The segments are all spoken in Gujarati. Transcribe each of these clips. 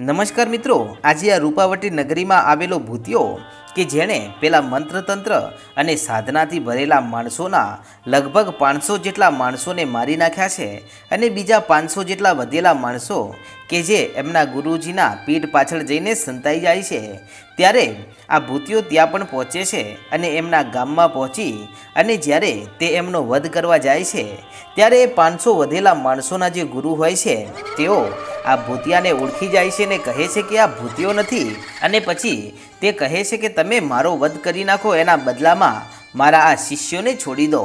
નમસ્કાર મિત્રો, આજે આ રૂપાવટી નગરીમાં આવેલો ભૂતિયો કે જેણે પેલા મંત્રતંત્ર અને સાધનાથી ભરેલા માણસોના લગભગ પાંચસો જેટલા માણસોને મારી નાખ્યા છે અને બીજા પાંચસો જેટલા વધેલા માણસો કે જે એમના ગુરુજીના પીઠ પાછળ જઈને સંતાઈ જાય છે ત્યારે આ ભૂતિઓ ત્યાં પણ પહોંચે છે અને એમના ગામમાં પહોંચી અને જ્યારે તે એમનો વધ કરવા જાય છે, ત્યારે એ પાંચસો વધેલા માણસોના જે ગુરુ હોય છે, તેઓ આ ભૂતિયાને ઓળખી જાય છે ને કહે છે કે આ ભૂતિયો નથી અને પછી તે કહે છે કે તમે મારો વધ કરી નાખો, એના બદલામાં મારા આ શિષ્યોને છોડી દો.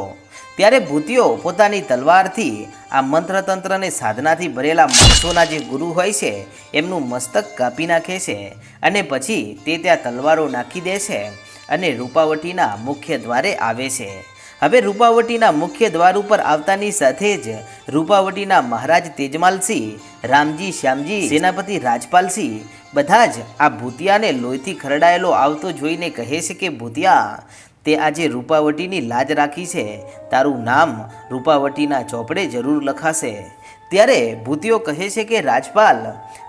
ત્યારે ભૂતિઓ પોતાની તલવારથી આ મંત્રતંત્ર અને સાધનાથી ભરેલા માણસોના જે ગુરુ હોય છે, એમનું મસ્તક કાપી નાખે છે અને પછી તે ત્યાં તલવારો નાખી દે છે અને રૂપાવટીના મુખ્ય દ્વારે આવે છે. હવે રૂપાવટીના મુખ્ય દ્વાર ઉપર આવતાની સાથે જ રૂપાવટીના મહારાજ તેજમાલસિંહ, રામજી, શ્યામજી, સેનાપતિ રાજપાલસિંહ બધા જ આ ભૂતિયાને લોહીથી ખરડાયેલો આવતો જોઈને કહે છે કે, ભૂતિયા તે આજે રૂપાવટીની લાજ રાખી છે. તારું નામ રૂપાવટીના ચોપડે જરૂર લખાશે. ત્યારે ભૂતિયો કહે છે કે, રાજપાલ,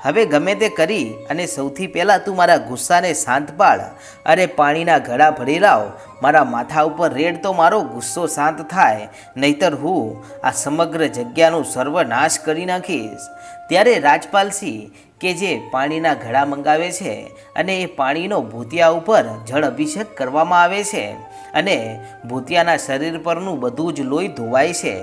હવે ગમે તે કરી અને સૌથી પહેલાં તું મારા ગુસ્સાને શાંત પાડ. અરે પાણીના ઘડા ભરી લાવ. મારા માથા ઉપર રેડ તો મારો ગુસ્સો શાંત થાય. નહીતર હું આ સમગ્ર જગ્યાનો સર્વનાશ કરી નાખીશ. ત્યારે રાજપાલસિંહ કે જે પાણીના ઘડા મંગાવે છે અને એ પાણીનો ભૂતિયા ઉપર જળ અભિષેક કરવામાં આવે છે અને ભૂતિયાના શરીર પરનું બધું જ લોહી ધોવાય છે.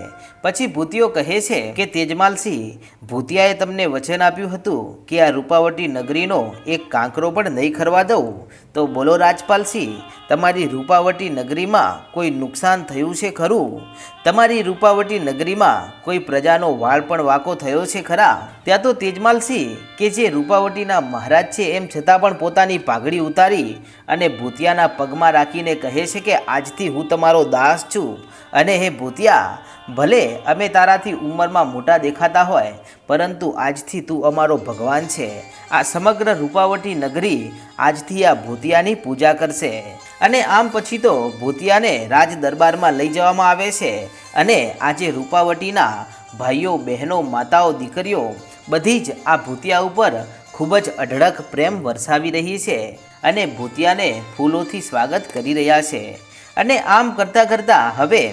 પછી ભૂતિયો કહે છે કે તેજમાલસિંહ ભૂતિયાએ તમને વચન આપ્યું હતું કે આ રૂપાવટી નગરીનો એક કાંકરો પણ નહીં ખરવા દઉં? તો બોલો રાજપાલસિંહ તમારી રૂપાવટી નગરીમાં કોઈ નુકસાન થયું છે ખરું? તમારી રૂપાવટી નગરીમાં કોઈ પ્રજાનો વાળ પણ વાંકો થયો છે ખરા? ત્યાં તો તેજમાલસિંહ કે જે રૂપાવટીના મહારાજ છે, એમ છતાં પણ પોતાની પાઘડી ઉતારી અને ભૂતિયાના પગમાં રાખીને કહે છે કે, આજથી હું તમારો દાસ છું. અને હે ભૂતિયા, ભલે અમે તારાથી ઉંમરમાં મોટા દેખાતા હોય, પરંતુ આજથી તું અમારો ભગવાન છે. આ સમગ્ર રૂપાવટી નગરી આજથી આ ભૂતિયાની પૂજા કરશે. અને આમ પછી તો ભૂતિયાને રાજ દરબારમાં લઈ જવામાં આવે છે. અને આજે રૂપાવટીના ભાઈઓ, બહેનો, માતાઓ, દીકરીઓ બધી જ આ ભૂતિયા ઉપર ખૂબ જ અઢળક પ્રેમ વરસાવી રહી છે અને ભૂતિયાને ફૂલોથી સ્વાગત કરી રહ્યા છે. અને આમ કરતાં કરતાં હવે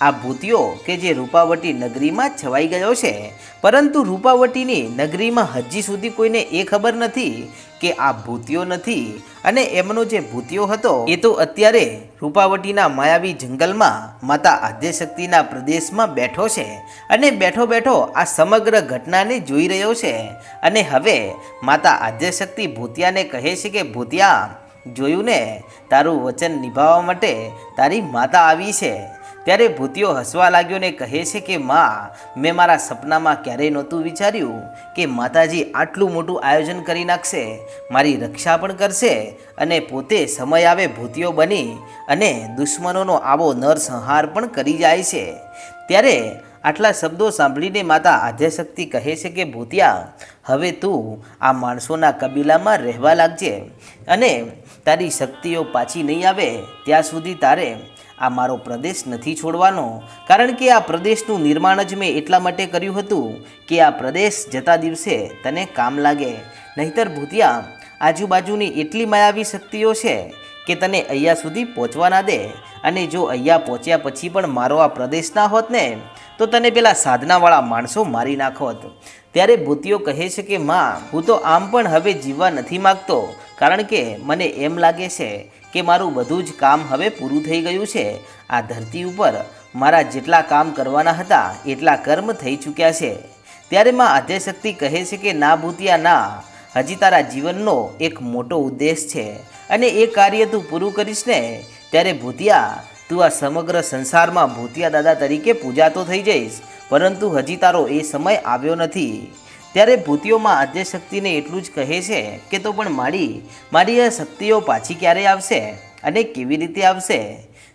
આ ભૂતિયો કે જે રૂપાવટી નગરીમાં છવાઈ ગયો છે, પરંતુ રૂપાવટીની નગરીમાં હજી સુધી કોઈને એ ખબર નથી કે આ ભૂતિયો નથી અને એમનો જે ભૂતિયો હતો, એ તો અત્યારે રૂપાવટીના માયાવી જંગલમાં માતા આદ્યશક્તિના પ્રદેશમાં બેઠો છે અને બેઠો બેઠો આ સમગ્ર ઘટનાને જોઈ રહ્યો છે. અને હવે માતા આદ્યશક્તિ ભૂતિયાને કહે છે કે, ભૂતિયા, જોયું ને? તારું વચન નિભાવવા માટે તારી માતા આવી છે. ત્યારે ભૂતિયો હસવા લાગ્યો ને કહે છે કે, માં, મેં મારા સપનામાં ક્યારેય નહોતું વિચાર્યું કે માતાજી આટલું મોટું આયોજન કરી નાખશે. મારી રક્ષા પણ કરશે અને પોતે સમય આવે ભૂતિયો બની અને દુશ્મનોનો આવો નરસંહાર પણ કરી જાય છે. ત્યારે આટલા શબ્દો સાંભળીને માતા આદ્યશક્તિ કહે છે કે, ભૂતિયા, હવે તું આ માણસોના કબીલામાં રહેવા લાગજે અને તારી શક્તિઓ પાછી નહીં આવે. ત્યાં સુધી તારે આ મારો પ્રદેશ નથી છોડવાનો. કારણ કે આ પ્રદેશનું નિર્માણ જ મેં એટલા માટે કર્યું હતું કે આ પ્રદેશ જતા દિવસે તને કામ લાગે. નહીતર ભૂતિયા, આજુબાજુની એટલી માયાવી શક્તિઓ છે કે તને અહીંયા સુધી પહોંચવા ના દે. અને જો અહીંયા પહોંચ્યા પછી પણ મારો આ પ્રદેશ ના હોત ને, તો તને પેલા સાધનાવાળા માણસો મારી નાખોત. ત્યારે ભૂતિઓ કહે છે કે, માં, હું તો આમ પણ હવે જીવવા નથી માગતો, કારણ કે મને એમ લાગે છે કે મારું બધું જ કામ હવે પૂરું થઈ ગયું છે. આ ધરતી ઉપર મારા જેટલા કામ કરવાના હતા, એટલા કર્મ થઈ ચૂક્યા છે. ત્યારે માં આદ્યશક્તિ કહે છે કે, ના ભૂતિયા, ના. હજી તારા જીવનનો એક મોટો ઉદ્દેશ છે અને એ કાર્ય તું પૂરું કરીશ ને. ત્યારે ભૂતિયા, તું આ સમગ્ર સંસારમાં ભૂતિયા દાદા તરીકે પૂજાતો થઈ જઈશ, પરંતુ હજી તારો એ સમય આવ્યો નથી. ત્યારે ભૂતિઓમાં આદ્ય શક્તિને એટલું જ કહે છે કે તો પણ મારી મારી આ શક્તિઓ પાછી ક્યારે આવશે અને કેવી રીતે આવશે?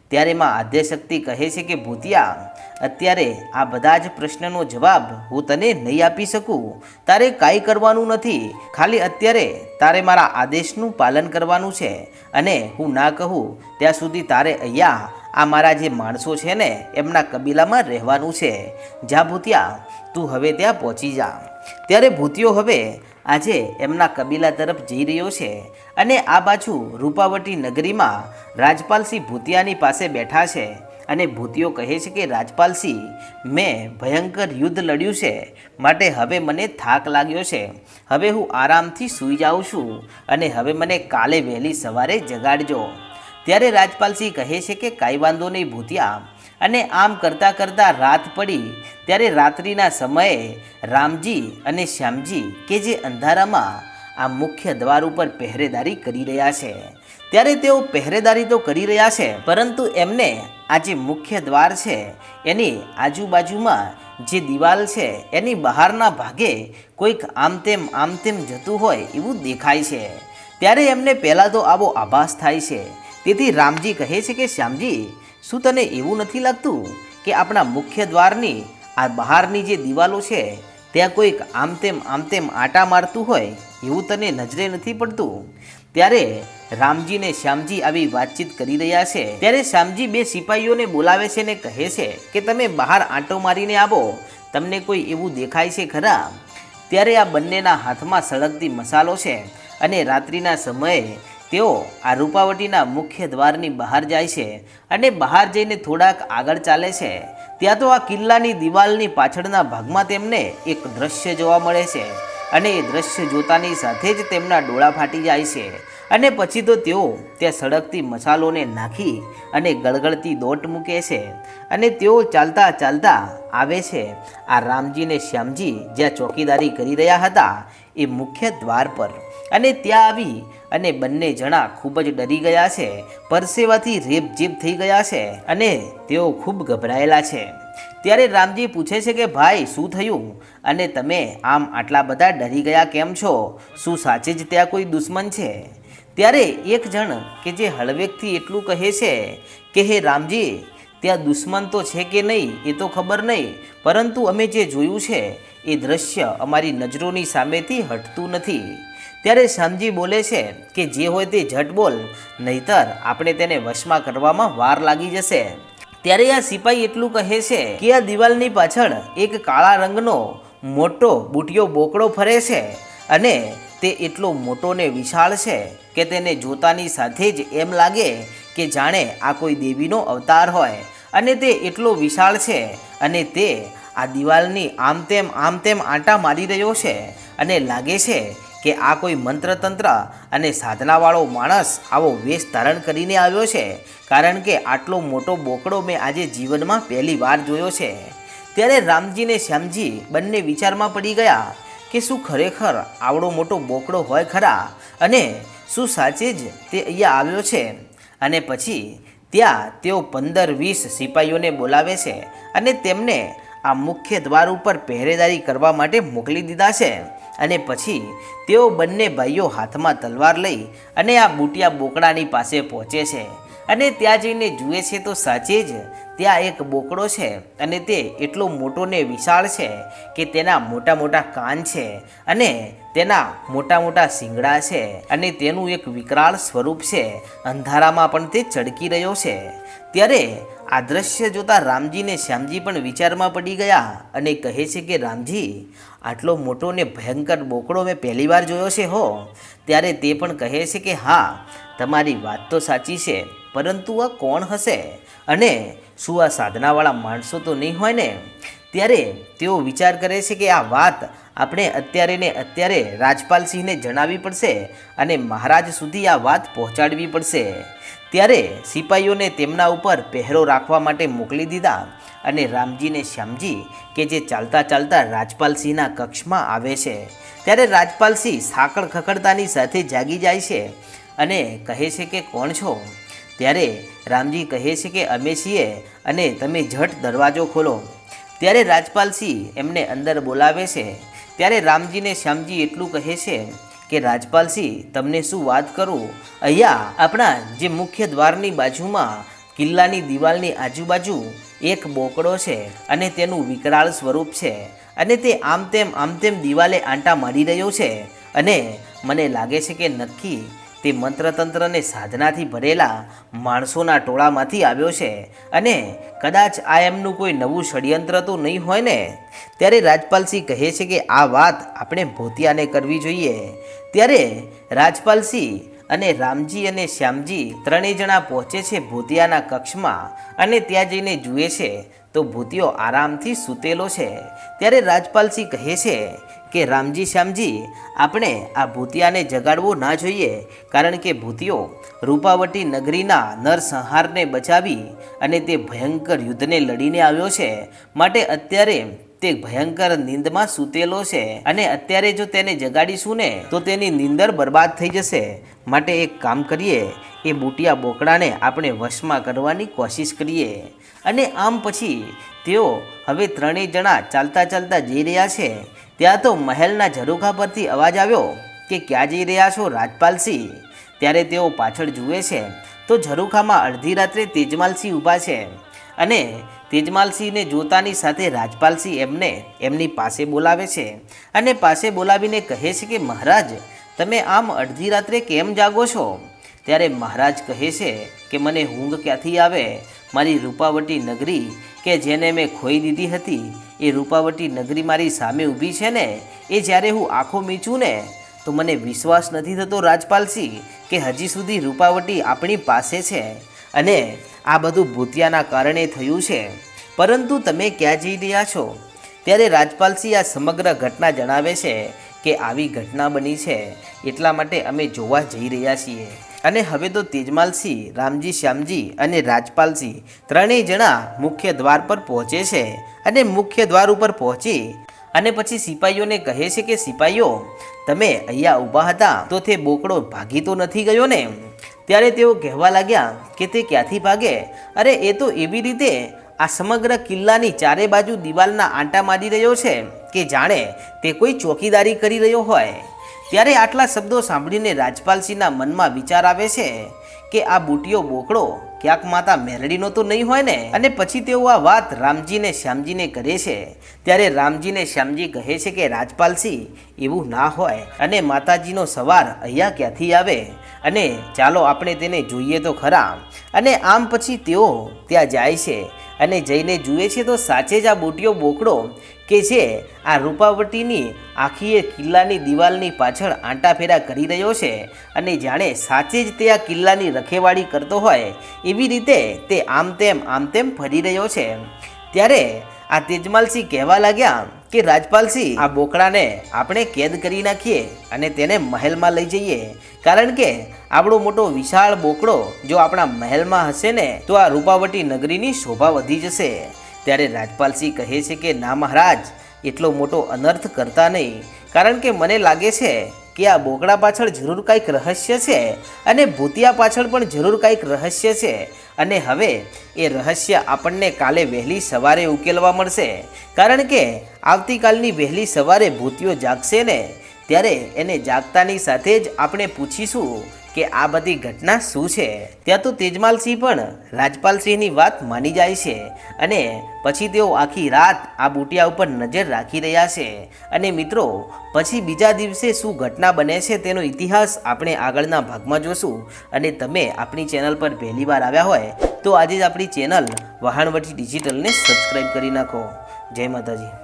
ત્યારે માં આદ્યશક્તિ કહે છે કે, ભૂતિયા, અત્યારે આ બધા જ પ્રશ્નનો જવાબ હું તને નહીં આપી શકું. તારે કાંઈ કરવાનું નથી. ખાલી અત્યારે તારે મારા આદેશનું પાલન કરવાનું છે અને હું ના કહું. ત્યાં સુધી તારે અહીંયા આ મારા જે માણસો છે ને, એમના કબીલામાં રહેવાનું છે. જા ભૂતિયા, તું હવે ત્યાં પહોંચી જા. ત્યારે ભૂતિયો હવે આજે એમના કબીલા તરફ જઈ રહ્યો છે અને આ બાજુ રૂપાવટી નગરીમાં રાજપાલસિંહ ભૂતિયાની પાસે બેઠા છે અને ભૂતિયો કહે છે કે, રાજપાલસિંહ, મેં ભયંકર યુદ્ધ લડ્યું છે, માટે હવે મને થાક લાગ્યો છે. હવે હું આરામથી સૂઈ જાઉં છું અને હવે મને કાલે વહેલી સવારે જગાડજો. ત્યારે રાજપાલસિંહ કહે છે કે, કાંઈ વાંધો નહીં ભૂતિયા અને આમ કરતાં કરતાં રાત પડી. ત્યારે રાત્રિના સમયે રામજી અને શ્યામજી કે જે અંધારામાં આ મુખ્ય દ્વાર ઉપર પહેરેદારી કરી રહ્યા છે. ત્યારે તેઓ પહેરેદારી તો કરી રહ્યા છે, પરંતુ એમને આ જે મુખ્ય દ્વાર છે, એની આજુબાજુમાં જે દિવાલ છે, એની બહારના ભાગે કોઈક આમ તેમ આમ તેમ જતું હોય એવું દેખાય છે. ત્યારે એમને પહેલાં તો આવો આભાસ થાય છે. તેથી રામજી કહે છે કે, શ્યામજી શું તને એવું નથી લાગતું કે આપણા મુખ્ય દ્વારની, આ બહારની જે દિવાલો છે, ત્યાં કોઈક આમ તેમ આમ તેમ આટા મારતું હોય એવું તને નજરે નથી પડતું? ત્યારે રામજી ને શ્યામજી આવી વાતચીત કરી રહ્યા છે. ત્યારે શ્યામજી બે સિપાહીઓને બોલાવે છે ને કહે છે કે તમે બહાર આંટો મારીને આવો, તમને કોઈ એવું દેખાય છે ખરા? ત્યારે આ બંનેના હાથમાં સળગતી મસાલો છે અને રાત્રિના સમયે તેઓ આ રૂપાવટીના મુખ્ય દ્વારની બહાર જાય છે અને બહાર જઈને થોડાક આગળ ચાલે છે. ત્યાં તો આ કિલ્લાની દિવાલની પાછળના ભાગમાં તેમને એક દ્રશ્ય જોવા મળે છે અને એ દ્રશ્ય જોતાની સાથે જ તેમના ડોળા ફાટી જાય છે અને પછી તો તેઓ ત્યાં સળગતી મસાલોને નાખી અને ગળગળતી દોટ મૂકે છે અને તેઓ ચાલતા ચાલતા આવે છે. આ રામજી ને શ્યામજી જ્યાં ચોકીદારી કરી રહ્યા હતા એ મુખ્ય દ્વાર પર અને ત્યાં આવી અને બંને જણા ખૂબ જ ડરી ગયા છે. પરસેવાથી રેપઝેપ થઈ ગયા છે અને તેઓ ખૂબ ગભરાયેલા છે. ત્યારે રામજી પૂછે છે કે, ભાઈ, શું થયું? અને તમે આમ આટલા બધા ડરી ગયા કેમ છો? શું સાચે જ ત્યાં કોઈ દુશ્મન છે? ત્યારે એક જણ કે જે હળવેકથી એટલું કહે છે કે, હે રામજી, ત્યાં દુશ્મન તો છે કે નહીં એ તો ખબર નહીં, પરંતુ અમે જે જોયું છે એ દ્રશ્ય અમારી નજરોની સામેથી હટતું નથી. ત્યારે શ્યામજી બોલે છે કે જે હોય તે ઝટ બોલ, નહીતર આપણે તેને વશમાં કરવામાં વાર લાગી જશે. ત્યારે આ સિપાહી એટલું કહે છે કે આ દિવાલની પાછળ એક કાળા રંગનો મોટો બુટિયો બોકડો ફરે છે અને તે એટલો મોટો ને વિશાળ છે કે તેને જોતાની સાથે જ એમ લાગે કે જાણે આ કોઈ દેવીનો અવતાર હોય અને તે એટલો વિશાળ છે અને તે આ દિવાલની આમ તેમ આમ તેમ આંટા મારી રહ્યો છે અને લાગે છે કે આ કોઈ મંત્રતંત્ર અને સાધનાવાળો માણસ આવો વેશ ધારણ કરીને આવ્યો છે? કારણ કે આટલો મોટો બોકડો મેં આજે જીવનમાં પહેલી વાર જોયો છે. ત્યારે રામજીને શ્યામજી બંને વિચારમાં પડી ગયા કે શું ખરેખર આવડો મોટો બોકડો હોય ખરા અને શું સાચે જ તે અહીંયા આવ્યો છે? અને પછી ત્યાં તેઓ પંદર વીસ સિપાહીઓને બોલાવે છે અને તેમને આ મુખ્ય દ્વાર ઉપર પહેરેદારી કરવા માટે મોકલી દીધા છે. અને પછી તેઓ બંને ભાઈઓ હાથમાં તલવાર લઈ અને આ બુટિયા બોકડાની પાસે પહોંચે છે. અને ત્યાં જઈને જુએ છે તો સાચે જ ત્યાં એક બોકડો છે અને તે એટલો મોટો ને વિશાળ છે કે તેના મોટા મોટા કાન છે અને તેના મોટા મોટા શિંગડા છે અને તેનું એક વિકરાળ સ્વરૂપ છે. અંધારામાં પણ તે ચડકી રહ્યો છે. ત્યારે આ દ્રશ્ય જોતા રામજીને શ્યામજી પણ વિચારમાં પડી ગયા અને કહે છે કે, રામજી, આટલો મોટો ને ભયંકર બોકડો મેં પહેલીવાર જોયો છે હો. ત્યારે તે પણ કહે છે કે, હા, તમારી વાત તો સાચી છે, પરંતુ આ કોણ હશે? અને શું આ સાધનાવાળા માણસો તો નહીં હોય ને? ત્યારે તેઓ વિચાર કરે છે કે આ વાત આપણે અત્યારે ને અત્યારે રાજપાલસિંહને જણાવવી પડશે અને મહારાજ સુધી આ વાત પહોંચાડવી પડશે. ત્યારે સિપાહીઓને તેમના ઉપર પહેરો રાખવા માટે મોકલી દીધા અને રામજીને શ્યામજી કે જે ચાલતા ચાલતા રાજપાલસિંહના કક્ષમાં આવે છે. ત્યારે રાજપાલસિંહ સાંકળ ખખડતાની સાથે જાગી જાય છે અને કહે છે કે, કોણ છો? ત્યારે રામજી કહે છે કે અમે છીએ અને તમે ઝટ દરવાજો ખોલો. ત્યારે રાજપાલસિંહ એમને અંદર બોલાવે છે. ત્યારે રામજીને શ્યામજી એટલું કહે છે કે, રાજપાલસિંહ, તમને શું વાત કરું? અહીંયા આપણા જે મુખ્ય દ્વારની બાજુમાં કિલ્લાની દિવાલની આજુબાજુ એક બોકડો છે અને તેનું વિકરાળ સ્વરૂપ છે અને તે આમ તેમ આમ તેમ દિવાલે આંટા મારી રહ્યો છે. અને મને લાગે છે કે નક્કી તે મંત્રતંત્રને સાધનાથી ભરેલા માણસોના ટોળામાંથી આવ્યો છે અને કદાચ આ એમનું કોઈ નવું ષડયંત્ર તો નહીં હોય ને? ત્યારે રાજપાલસિંહ કહે છે કે આ વાત આપણે ભોતિયાને કરવી જોઈએ. ત્યારે રાજપાલસિંહ અને રામજી અને શ્યામજી ત્રણેય જણા પહોંચે છે ભૂતિયાના કક્ષમાં અને ત્યાં જઈને જુએ છે. તો ભૂતિયો આરામથી સૂતેલો છે. ત્યારે રાજપાલસિંહ કહે છે કે રામજી, શ્યામજી, આપણે આ ભૂતિયાને જગાડવો ના જોઈએ, કારણ કે ભૂતિયો રૂપાવટી નગરીના નરસંહારને બચાવી અને તે ભયંકર યુદ્ધને લડીને આવ્યો છે. માટે અત્યારે તે ભયંકર નીંદમાં સૂતેલો છે અને અત્યારે જો તેને જગાડીશું ને, તો તેની નીંદર બરબાદ થઈ જશે. માટે એક કામ કરીએ, એ બુટિયા બોકડાને આપણે વશમાં કરવાની કોશિશ કરીએ. અને આમ પછી તેઓ હવે ત્રણેય જણા ચાલતા ચાલતા જઈ રહ્યા છે. ત્યાં તો મહેલના ઝરૂખા પરથી અવાજ આવ્યો કે ક્યાં જઈ રહ્યા છો રાજપાલસિંહ? ત્યારે તેઓ પાછળ જુએ છે તો ઝરૂખામાં અડધી રાત્રે તેજમાલસિંહ ઊભા છે અને તેજમાલસિંહને જોતાની સાથે રાજપાલસિંહ એમને એમની પાસે બોલાવે છે અને પાસે બોલાવીને કહે છે કે, મહારાજ, તમે આમ અડધી રાત્રે કેમ જાગો છો? ત્યારે મહારાજ કહે છે કે, મને ઊંઘ ક્યાંથી આવે? મારી રૂપાવટી નગરી કે જેને મેં ખોઈ દીધી હતી, એ રૂપાવટી નગરી મારી સામે ઊભી છે ને, એ જ્યારે હું આંખો મીચું ને, તો મને વિશ્વાસ નથી થતો રાજપાલસિંહ કે હજી સુધી રૂપાવટી આપણી પાસે છે. અને આ બધું ભૂતિયાના કારણે થયું છે. પરંતુ તમે ક્યાં જઈ રહ્યા છો? ત્યારે રાજપાલસિંહ આ સમગ્ર ઘટના જણાવે છે કે આવી ઘટના બની છે. એટલા માટે અમે જોવા જઈ રહ્યા છીએ. અને હવે તો તેજમાલસિંહ, રામજી, શ્યામજી અને રાજપાલસિંહ ત્રણેય જણા મુખ્ય દ્વાર પર પહોંચે છે અને મુખ્ય દ્વાર ઉપર પહોંચી અને પછી સિપાહીઓને કહે છે કે સિપાહીઓ તમે અહીંયા ઊભા હતા તો તે બોકડો ભાગી તો નથી ગયો ને? ત્યારે તેઓ કહેવા લાગ્યા કે, તે ક્યાંથી ભાગે? અરે, એ તો એવી રીતે આ સમગ્ર કિલ્લાની ચારે બાજુ દિવાલના આંટા મારી રહ્યો છે કે જાણે તે કોઈ ચોકીદારી કરી રહ્યો હોય. ત્યારે આટલા શબ્દો સાંભળીને રાજપાલસિંહના મનમાં વિચાર આવે છે કે આ બુટિયો બોકડો ક્યાંક માતા મેલડીનો તો નહીં હોય ને? અને પછી તેઓ આ વાત રામજીને શ્યામજીને કરે છે. ત્યારે રામજીને શ્યામજી કહે છે કે રાજપાલસિંહ એવું ના હોય. અને માતાજીનો સવાર અહીંયા ક્યાંથી આવે? અને ચાલો આપણે તેને જોઈએ તો ખરા. અને આમ પછી તેઓ ત્યાં જાય છે. અને જઈને જુએ છે તો સાચે જ આ બોટિયો બોકડો કે જે આ રૂપાવટીની આખી એ કિલ્લાની દિવાલની પાછળ આંટાફેરા કરી રહ્યો છે અને જાણે સાચે જ તે આ કિલ્લાની રખેવાળી કરતો હોય એવી રીતે તે આમ તેમ આમ તેમ ફરી રહ્યો છે. ત્યારે આ તેજમાલસિંહ કહેવા લાગ્યા કે, રાજપાલસિંહ, આ બોકડાને આપણે કેદ કરી નાખીએ અને તેને મહેલમાં લઈ જઈએ. કારણ કે આપણો મોટો વિશાળ બોકડો જો આપણા મહેલમાં હશે ને, તો આ રૂપાવટી નગરીની શોભા વધી જશે. ત્યારે રાજપાલસિંહ કહે છે કે, ના મહારાજ, એટલો મોટો અનર્થ કરતા નહીં. કારણ કે મને લાગે છે કે આ બોકડા પાછળ જરૂર કંઈક રહસ્ય છે અને ભૂતિયા પાછળ પણ જરૂર કંઈક રહસ્ય છે. અને હવે એ રહસ્ય આપણને કાલે વહેલી સવારે ઉકેલવા મળશે. કારણ કે આવતીકાલની વહેલી સવારે ભૂતિયો જાગશે ને ત્યારે એને જાગતાની સાથે જ આપણે પૂછીશું કે આ બધી ઘટના શું છે? ત્યાં તો તેજમાલસિંહ પણ રાજપાલસિંહની વાત માની જાય છે અને પછી તેઓ આખી રાત આ બુટિયા ઉપર નજર રાખી રહ્યા છે. અને મિત્રો, પછી બીજા દિવસે શું ઘટના બને છે તેનો ઇતિહાસ આપણે આગળના ભાગમાં જોશું. અને તમે આપણી ચેનલ પર પહેલી વાર આવ્યા હોય, તો આજે જ આપણી ચેનલ વહાણવટી ડિજિટલને સબસ્ક્રાઈબ કરી નાખો. જય માતાજી.